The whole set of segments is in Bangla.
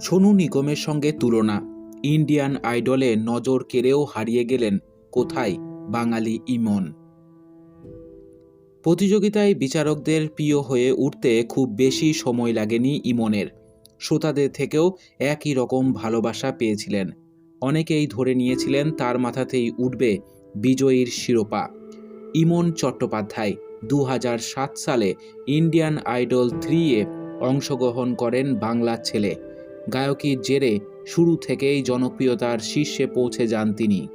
সোনু নিগমের সঙ্গে তুলনা। ইন্ডিয়ান আইডলে নজর কেড়েও হারিয়ে গেলেন কোথায় বাঙালি ইমন। প্রতিযোগিতায় বিচারকদের প্রিয় হয়ে উঠতে খুব বেশি সময় লাগেনি ইমনের। শ্রোতাদের থেকেও একই রকম ভালোবাসা পেয়েছিলেন। অনেকেই ধরে নিয়েছিলেন তার মাথাতেই উঠবে বিজয়ীর শিরোপা। ইমন চট্টোপাধ্যায় দু সালে ইন্ডিয়ান আইডল থ্রি এ অংশগ্রহণ করেন বাংলার ছেলে। গায়কির জেরে শুরু থেকেই জনপ্রিয়তার শীর্ষে পৌঁছে যান তিনি।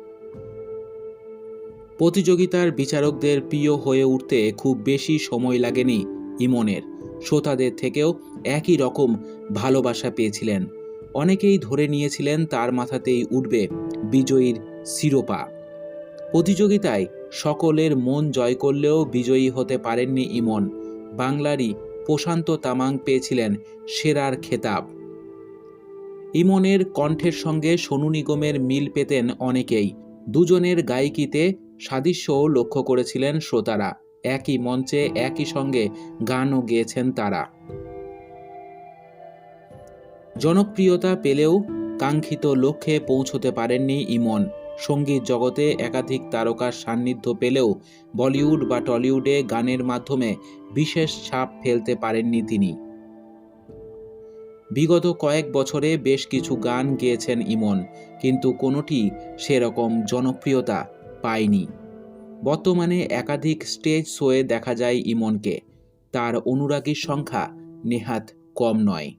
প্রতিযোগিতার বিচারকদের প্রিয় হয়ে উঠতে খুব বেশি সময় লাগেনি ইমনের। শ্রোতাদের থেকেও একই রকম ভালোবাসা পেয়েছিলেন। অনেকেই ধরে নিয়েছিলেন তার মাথাতেই উঠবে বিজয়ীর শিরোপা। প্রতিযোগিতায় সকলের মন জয় করলেও বিজয়ী হতে পারেননি ইমন। বাংলারই প্রশান্ত তামাং পেয়েছিলেন সেরার খেতাব। ইমনের কণ্ঠের সঙ্গে সোনু নিগমের মিল পেতেন অনেকেই। দুজনের গায়কিতে সাদৃশ্যও লক্ষ্য করেছিলেন শ্রোতারা। একই মঞ্চে একই সঙ্গে গানও গেয়েছেন তারা। জনপ্রিয়তা পেলেও কাঙ্ক্ষিত লক্ষ্যে পৌঁছতে পারেননি ইমন। সংগীত জগতে একাধিক তারকার সান্নিধ্য পেলেও বলিউড বা টলিউডে গানের মাধ্যমে বিশেষ ছাপ ফেলতে পারেননি তিনি। বিগত কয়েক বছরে বেশ কিছু গান গেয়েছেন ইমন, কিন্তু কোনোটি সেরকম জনপ্রিয়তা পায়নি। বর্তমানে একাধিক স্টেজ শোয়ে দেখা যায় ইমনকে। তার অনুরাগীর সংখ্যা নেহাত কম নয়।